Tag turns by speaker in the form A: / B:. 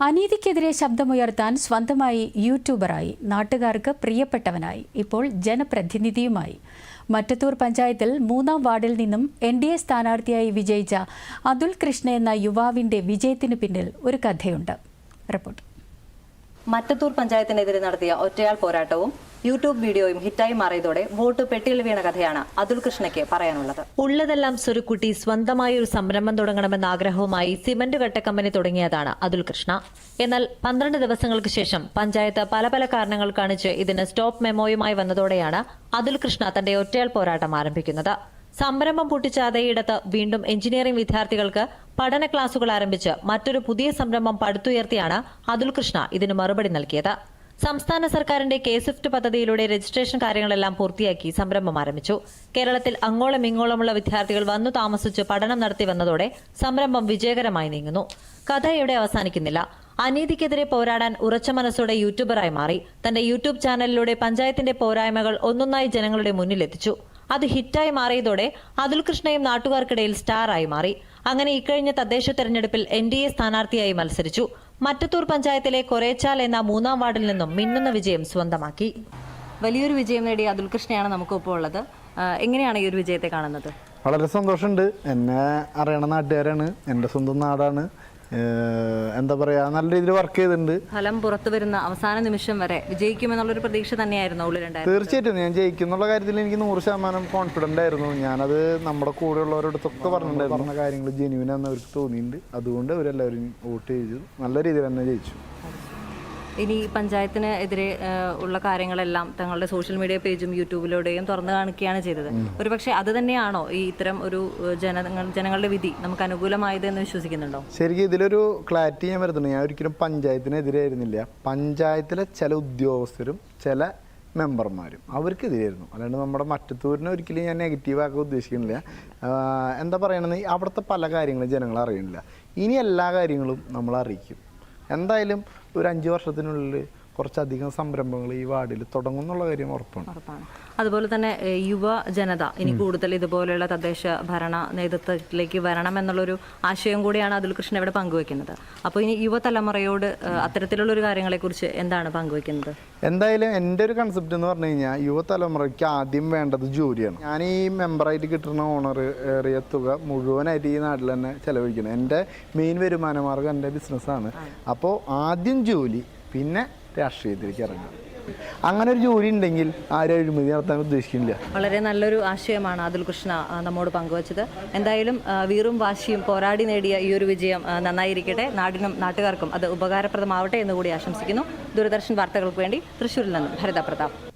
A: അനീതിക്കെതിരെ ശബ്ദമുയർത്താൻ സ്വന്തമായി യൂട്യൂബറായി നാട്ടുകാർക്ക് പ്രിയപ്പെട്ടവനായി. ഇപ്പോൾ ജനപ്രതിനിധിയുമായി. മറ്റത്തൂർ പഞ്ചായത്തിൽ മൂന്നാം വാർഡിൽ നിന്നും എൻ ഡി എ സ്ഥാനാർത്ഥിയായി വിജയിച്ച അതുൽ കൃഷ്ണ എന്ന യുവാവിന്റെ വിജയത്തിന് പിന്നിൽ ഒരു കഥയുണ്ട്. റിപ്പോർട്ട്.
B: മറ്റത്തൂർ പഞ്ചായത്തിനെതിരെ നടത്തിയ ഒറ്റയാൾ പോരാട്ടവും യൂട്യൂബ് വീഡിയോയും ഹിറ്റായി മാറിയതോടെ വോട്ട് പെട്ടിയിൽ വീണ കഥയാണ് അതുൽ കൃഷ്ണയ്ക്ക് പറയാനുള്ളത്.
C: ഉള്ളതെല്ലാം സ്വരുക്കുട്ടി സ്വന്തമായി ഒരു സംരംഭം തുടങ്ങണമെന്ന ആഗ്രഹവുമായി സിമന്റ് കട്ട കമ്പനി തുടങ്ങിയതാണ് അതുൽ കൃഷ്ണ. എന്നാൽ പന്ത്രണ്ട് ദിവസങ്ങൾക്ക് ശേഷം പഞ്ചായത്ത് പല പല കാരണങ്ങൾ കാണിച്ച് ഇതിന് സ്റ്റോപ്പ് മെമ്മോയുമായി വന്നതോടെയാണ് അതുൽ കൃഷ്ണ തന്റെ ഒറ്റയാൾ പോരാട്ടം ആരംഭിക്കുന്നത്. സംരംഭം പൊട്ടിച്ച അതേയിടത്ത് വീണ്ടും എഞ്ചിനീയറിംഗ് വിദ്യാർത്ഥികൾക്ക് പഠന ക്ലാസുകൾ ആരംഭിച്ച് മറ്റൊരു പുതിയ സംരംഭം പടുത്തുയർത്തിയാണ് അതുൽ കൃഷ്ണ ഇതിന് മറുപടി നൽകിയത്. സംസ്ഥാന സർക്കാരിന്റെ കെ സ്വിഫ്റ്റ് പദ്ധതിയിലൂടെ രജിസ്ട്രേഷൻ കാര്യങ്ങളെല്ലാം പൂർത്തിയാക്കി സംരംഭം ആരംഭിച്ചു. കേരളത്തിൽ അങ്ങോളം ഇങ്ങോളമുള്ള വിദ്യാർത്ഥികൾ വന്നു താമസിച്ച് പഠനം നടത്തി വന്നതോടെ സംരംഭം വിജയകരമായി നീങ്ങുന്നു. കഥ ഇവിടെ അവസാനിക്കുന്നില്ല. അനീതിക്കെതിരെ പോരാടാൻ ഉറച്ച മനസ്സോടെ യൂട്യൂബറായി മാറി. തന്റെ യൂട്യൂബ് ചാനലിലൂടെ പഞ്ചായത്തിന്റെ പോരായ്മകൾ ഒന്നൊന്നായി ജനങ്ങളുടെ മുന്നിലെത്തിച്ചു. അത് ഹിറ്റായി മാറിയതോടെ അതുൽ കൃഷ്ണയും നാട്ടുകാർക്കിടയിൽ സ്റ്റാറായി മാറി. അങ്ങനെ ഇക്കഴിഞ്ഞ തദ്ദേശ തെരഞ്ഞെടുപ്പിൽ എൻ ഡി എ സ്ഥാനാർത്ഥിയായി മത്സരിച്ചു. മറ്റത്തൂർ പഞ്ചായത്തിലെ കൊറേച്ചാൽ എന്ന മൂന്നാം വാർഡിൽ നിന്നും മിന്നുന്ന വിജയം സ്വന്തമാക്കി.
B: വലിയൊരു വിജയം നേടിയ അതുൽ കൃഷ്ണയാണ് നമുക്കൊപ്പം ഉള്ളത്. എങ്ങനെയാണ് ഈ ഒരു വിജയത്തെ കാണുന്നത്?
D: വളരെ സന്തോഷമുണ്ട്. എന്നെ അറിയണ നാട്ടുകാരാണ്. എന്റെ സ്വന്തം നാടാണ്. എന്താ പറയാ നല്ല രീതിയിൽ വർക്ക് ചെയ്തിട്ടുണ്ട്.
B: ഫലം പുറത്തു വരുന്ന അവസാന നിമിഷം വരെ വിജയിക്കുമെന്നുള്ളൊരു പ്രതീക്ഷ തന്നെയായിരുന്നു
D: തീർച്ചയായിട്ടും ഞാൻ ജയിക്കും എന്നുള്ള കാര്യത്തിൽ എനിക്ക് നൂറ് ശതമാനം കോൺഫിഡന്റ് ആയിരുന്നു. ഞാനത് നമ്മുടെ കൂടെയുള്ളവരോടൊക്കെ പറഞ്ഞിട്ടുണ്ടായിരുന്നു. പറഞ്ഞ കാര്യങ്ങൾ ജെനുവിനാന്ന് അവർക്ക് തോന്നിയിട്ടുണ്ട്. അതുകൊണ്ട് അവരെല്ലാവരും വോട്ട് ചെയ്തു. നല്ല രീതിയിൽ തന്നെ ജയിച്ചു.
B: ഇനി പഞ്ചായത്തിന് എതിരെ ഉള്ള കാര്യങ്ങളെല്ലാം തങ്ങളുടെ സോഷ്യൽ മീഡിയ പേജും യൂട്യൂബിലൂടെയും തുറന്നു കാണിക്കുകയാണ് ചെയ്തത്. ഒരുപക്ഷെ അത് തന്നെയാണോ ഈ ഇത്തരം ഒരു ജനങ്ങൾ ജനങ്ങളുടെ വിധി നമുക്ക് അനുകൂലമായത് എന്ന് വിശ്വസിക്കുന്നുണ്ടോ?
D: ശരിക്കും ഇതിലൊരു ക്ലാരിറ്റി ഞാൻ വരുന്നുണ്ട് ഞാൻ ഒരിക്കലും പഞ്ചായത്തിനെതിരെ ആയിരുന്നില്ല. പഞ്ചായത്തിലെ ചില ഉദ്യോഗസ്ഥരും ചില മെമ്പർമാരും അവർക്കെതിരായിരുന്നു. അല്ലാണ്ട് നമ്മുടെ മറ്റത്തൂരിനെ ഒരിക്കലും ഞാൻ നെഗറ്റീവ് ആക്കാൻ ഉദ്ദേശിക്കുന്നില്ല. എന്താ പറയണമെന്ന് അവിടുത്തെ പല കാര്യങ്ങളും ജനങ്ങൾ അറിയണില്ല ഇനി എല്ലാ കാര്യങ്ങളും നമ്മൾ അറിയിക്കും. എന്തായാലും ഒരു അഞ്ച് വർഷത്തിനുള്ളിൽ കുറച്ചധികം സംരംഭങ്ങൾ ഈ വാർഡിൽ തുടങ്ങും എന്നുള്ള കാര്യം ഉറപ്പാണ്.
B: അതുപോലെ തന്നെ യുവജനത യുവ ജനത ഇനി കൂടുതൽ ഇതുപോലെയുള്ള തദ്ദേശ ഭരണ നേതൃത്വത്തിലേക്ക് വരണം എന്നുള്ളൊരു ആശയം കൂടിയാണ് അതുൽ കൃഷ്ണൻ ഇവിടെ പങ്കുവെക്കുന്നത്. അപ്പോൾ ഇനി യുവതലമുറയോട് അത്തരത്തിലുള്ള ഒരു കാര്യങ്ങളെ കുറിച്ച് എന്താണ് പങ്കുവെക്കുന്നത്?
D: എന്തായാലും എന്റെ ഒരു കൺസെപ്റ്റ് എന്ന് പറഞ്ഞു കഴിഞ്ഞാൽ യുവതലമുറയ്ക്ക് ആദ്യം വേണ്ടത് ജോലിയാണ്. ഞാൻ ഈ മെമ്പറായിട്ട് കിട്ടുന്ന ഓണർ ഏറിയ തുക മുഴുവനായിട്ട് ഈ നാട്ടിൽ തന്നെ ചെലവഴിക്കുന്നത് എന്റെ മെയിൻ വരുമാന മാർഗം എന്റെ ബിസിനസ്സാണ് അപ്പോൾ ആദ്യം ജോലി പിന്നെ രാഷ്ട്രീയത്തിലേക്ക് ഇറങ്ങുക. അങ്ങനെ ഒരു ജോലി ഉണ്ടെങ്കിൽ ആരും അഴിമതി നടത്താൻ ഉദ്ദേശിക്കുന്നില്ല.
B: വളരെ നല്ലൊരു ആശയമാണ് അതുൽ കൃഷ്ണ നമ്മോട് പങ്കുവച്ചത്. എന്തായാലും വീറും വാശിയും പോരാടി നേടിയ ഈ ഒരു വിജയം നന്നായിരിക്കട്ടെ. നാടിനും നാട്ടുകാർക്കും അത് ഉപകാരപ്രദമാവട്ടെ എന്ന് കൂടി ആശംസിക്കുന്നു. ദൂരദർശൻ വാർത്തകൾക്ക് വേണ്ടി തൃശ്ശൂരിൽ നിന്നും ഭരിത പ്രതാപ്.